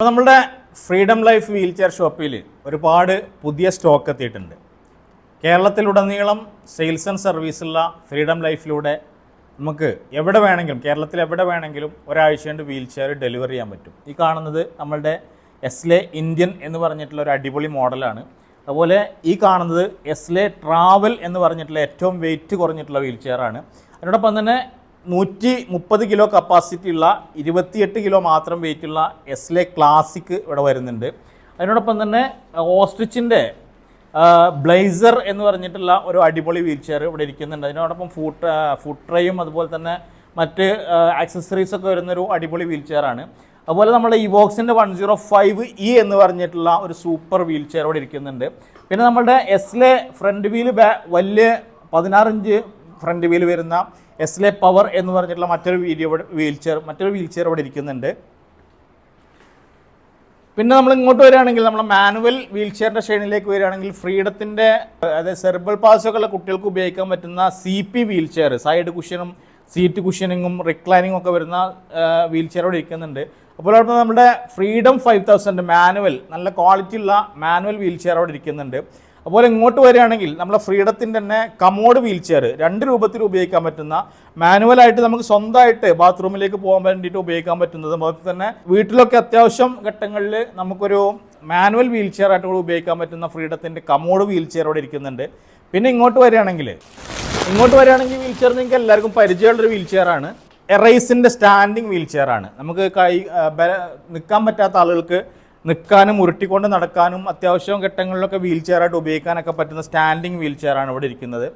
അപ്പോൾ നമ്മുടെ freedom life wheelchair ഷോപ്പിൽ ഒരുപാട് പുതിയ സ്റ്റോക്ക് എത്തിയിട്ടുണ്ട്. കേരളത്തിലുടനീളം സെയിൽസ് ആൻഡ് സർവീസുള്ള ഫ്രീഡം ലൈഫിലൂടെ നമുക്ക് എവിടെ വേണമെങ്കിലും കേരളത്തിൽ എവിടെ വേണമെങ്കിലും ഒരാഴ്ച കൊണ്ട് വീൽ ചെയർ ഡെലിവറി ചെയ്യാൻ പറ്റും. ഈ കാണുന്നത് നമ്മളുടെ എസ്ലെ ഇന്ത്യൻ എന്ന് പറഞ്ഞിട്ടുള്ള ഒരു അടിപൊളി മോഡലാണ്. അതുപോലെ ഈ കാണുന്നത് എസ്ലെ ട്രാവൽ എന്ന് പറഞ്ഞിട്ടുള്ള ഏറ്റവും വെയിറ്റ് കുറഞ്ഞിട്ടുള്ള വീൽ ചെയറാണ്. അതിനോടൊപ്പം തന്നെ നൂറ്റി മുപ്പത് കിലോ കപ്പാസിറ്റി ഉള്ള ഇരുപത്തിയെട്ട് കിലോ മാത്രം വെയിറ്റ് ഉള്ള എസ്ലെ ക്ലാസിക് ഇവിടെ വരുന്നുണ്ട്. അതിനോടൊപ്പം തന്നെ ഓസ്ട്രിച്ചിന്റെ ബ്ലേസർ എന്ന് പറഞ്ഞിട്ടുള്ള ഒരു അടിപൊളി വീൽ ചെയർ ഇവിടെ ഇരിക്കുന്നുണ്ട്. അതിനോടൊപ്പം ഫുട്ട് ഫുഡ് ട്രേയും അതുപോലെ തന്നെ മറ്റ് ആക്സസറീസ് ഒക്കെ വരുന്നൊരു അടിപൊളി വീൽ ചെയറാണ് അതുപോലെ നമ്മുടെ ഇവോക്സിന്റെ വൺ സീറോ ഫൈവ് ഇ എന്ന് പറഞ്ഞിട്ടുള്ള ഒരു സൂപ്പർ വീൽ ചെയർ ഇവിടെ ഇരിക്കുന്നുണ്ട്. പിന്നെ നമ്മുടെ എസ്ലെ ഫ്രണ്ട് വീൽ ബാ വലിയ പതിനാറ് ഇഞ്ച് ഫ്രണ്ട് വീൽ വരുന്ന എസ്ലെ പവർ എന്ന് പറഞ്ഞിട്ടുള്ള മറ്റൊരു വീഡിയോ വീൽ ചെയർ മറ്റൊരു വീൽ ചെയർ ഇവിടെ ഇരിക്കുന്നുണ്ട്. പിന്നെ നമ്മൾ ഇങ്ങോട്ട് വരികയാണെങ്കിൽ നമ്മൾ മാനുവൽ വീൽ ചെയറിന്റെ ശ്രേണിയിലേക്ക് വരികയാണെങ്കിൽ ഫ്രീഡത്തിന്റെ അതായത് സെർബൽ പാസൊക്കെ കുട്ടികൾക്ക് ഉപയോഗിക്കാൻ പറ്റുന്ന C P wheelchair side കുഷ്യനും സീറ്റ് കുഷ്യനിങ്ങും റിക്ലൈനിങ്ങും ഒക്കെ വരുന്ന വീൽ ചെയർ അവിടെ ഇരിക്കുന്നുണ്ട്. അപ്പോൾ അവിടെ നമ്മുടെ ഫ്രീഡം ഫൈവ് തൗസൻഡ് മാനുവൽ നല്ല ക്വാളിറ്റി ഉള്ള മാനുവൽ വീൽ ചെയർ അവിടെ ഇരിക്കുന്നുണ്ട്. അതുപോലെ ഇങ്ങോട്ട് വരികയാണെങ്കിൽ നമ്മളെ ഫ്രീഡത്തിന്റെ തന്നെ കമോഡ് വീൽ ചെയർ രണ്ട് രൂപത്തിൽ ഉപയോഗിക്കാൻ പറ്റുന്ന മാനുവലായിട്ട് നമുക്ക് സ്വന്തമായിട്ട് ബാത്റൂമിലേക്ക് പോകാൻ വേണ്ടിയിട്ട് ഉപയോഗിക്കാൻ പറ്റുന്നത് അതുപോലെ തന്നെ വീട്ടിലൊക്കെ അത്യാവശ്യം ഘട്ടങ്ങളിൽ നമുക്കൊരു മാനുവൽ വീൽ ചെയർ ആയിട്ട് ഉപയോഗിക്കാൻ പറ്റുന്ന ഫ്രീഡത്തിന്റെ കമോഡ് വീൽ ചെയർ അവിടെ ഇരിക്കുന്നുണ്ട്. പിന്നെ ഇങ്ങോട്ട് വരികയാണെങ്കിൽ ഇങ്ങോട്ട് വരികയാണെങ്കിൽ വീൽ ചെയർ നിങ്ങൾക്ക് എല്ലാവർക്കും പരിചയമുള്ളൊരു വീൽ ചെയർ ആണ് എറൈസിന്റെ സ്റ്റാൻഡിങ് വീൽ ചെയർ ആണ് നമുക്ക് കൈ നിൽക്കാൻ പറ്റാത്ത ആളുകൾക്ക് നിൽക്കാനും ഉരുട്ടിക്കൊണ്ട് നടക്കാനും അത്യാവശ്യം ഘട്ടങ്ങളിലൊക്കെ വീൽ ചെയറായിട്ട് ഉപയോഗിക്കാനൊക്കെ പറ്റുന്ന സ്റ്റാൻഡിങ് വീൽ ചെയറാണ് ഇവിടെ ഇരിക്കുന്നത്.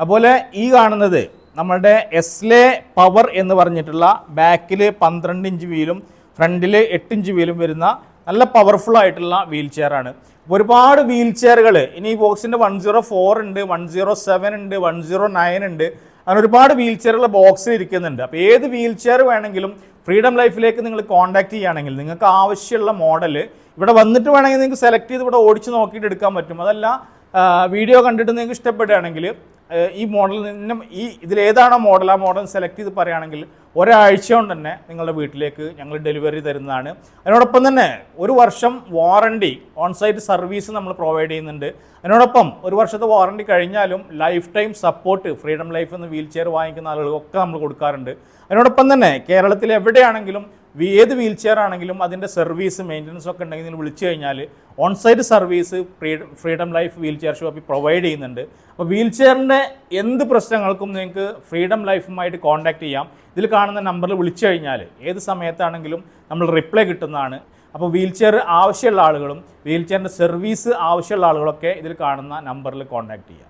അതുപോലെ ഈ കാണുന്നത് നമ്മുടെ എസ്ലെ പവർ എന്ന് പറഞ്ഞിട്ടുള്ള ബാക്കിൽ പന്ത്രണ്ട് ഇഞ്ച് വീലും ഫ്രണ്ടിൽ എട്ട് ഇഞ്ച് വീലും വരുന്ന നല്ല പവർഫുൾ ആയിട്ടുള്ള വീൽ ചെയറാണ് ഒരുപാട് വീൽ ചെയറുകൾ ഇനി ഈ ബോക്സിന്റെ വൺ സീറോ ഫോർ ഉണ്ട് വൺ സീറോ സെവൻ ഉണ്ട് വൺ സീറോ നയൻ ഉണ്ട്. അങ്ങനെ ഒരുപാട് വീൽ ചെയറുകൾ ബോക്സിൽ ഇരിക്കുന്നുണ്ട്. അപ്പോൾ ഏത് വീൽ ചെയർ വേണമെങ്കിലും ഫ്രീഡം ലൈഫിലേക്ക് നിങ്ങൾ കോൺടാക്ട് ചെയ്യുകയാണെങ്കിൽ നിങ്ങൾക്ക് ആവശ്യമുള്ള മോഡൽ ഇവിടെ വന്നിട്ട് വേണമെങ്കിൽ നിങ്ങൾക്ക് സെലക്ട് ചെയ്ത് ഇവിടെ ഓടിച്ച് നോക്കിയിട്ട് എടുക്കാൻ പറ്റും. അതല്ല വീഡിയോ കണ്ടിട്ട് നിങ്ങൾക്ക് ഇഷ്ടപ്പെടുകയാണെങ്കിൽ ഈ മോഡൽ നിന്നും ഈ ഇതിലേതാണോ മോഡൽ? ആ മോഡൽ സെലക്ട് ചെയ്ത് പറയുകയാണെങ്കിൽ ഒരാഴ്ച കൊണ്ട് തന്നെ നിങ്ങളുടെ വീട്ടിലേക്ക് ഞങ്ങൾ ഡെലിവറി തരുന്നതാണ്. അതിനോടൊപ്പം തന്നെ ഒരു വർഷം വാറണ്ടി ഓൺ സൈറ്റ് സർവീസ് നമ്മൾ പ്രൊവൈഡ് ചെയ്യുന്നുണ്ട്. അതിനോടൊപ്പം ഒരു വർഷത്തെ വാറണ്ടി കഴിഞ്ഞാലും lifetime support freedom life എന്ന് വീൽ ചെയർ വാങ്ങിക്കുന്ന ആളുകൾക്കൊക്കെ നമ്മൾ കൊടുക്കാറുണ്ട്. അതിനോടൊപ്പം തന്നെ കേരളത്തിൽ എവിടെയാണെങ്കിലും ഏത് വീൽ ചെയർ ആണെങ്കിലും അതിന്റെ സർവീസ് മെയിന്റനൻസ് ഒക്കെ ഉണ്ടെങ്കിൽ നിങ്ങൾ വിളിച്ചു കഴിഞ്ഞാൽ on site service freedom life wheelchair ഷോപ്പിൽ പ്രൊവൈഡ് ചെയ്യുന്നുണ്ട്. അപ്പോൾ വീൽ ചെയറിന്റെ എന്ത് പ്രശ്നങ്ങൾക്കും നിങ്ങൾക്ക് ഫ്രീഡം ലൈഫുമായിട്ട് കോൺടാക്ട് ചെയ്യാം. ഇതിൽ കാണുന്ന നമ്പറിൽ വിളിച്ചു കഴിഞ്ഞാൽ ഏത് സമയത്താണെങ്കിലും നമ്മൾ റിപ്ലൈ കിട്ടുന്നതാണ്. അപ്പോൾ വീൽ ചെയർ ആവശ്യമുള്ള ആളുകളും വീൽ ചെയറിന്റെ സർവീസ് ആവശ്യമുള്ള ആളുകളൊക്കെ ഇതിൽ കാണുന്ന നമ്പറിൽ കോൺടാക്ട് ചെയ്യാം.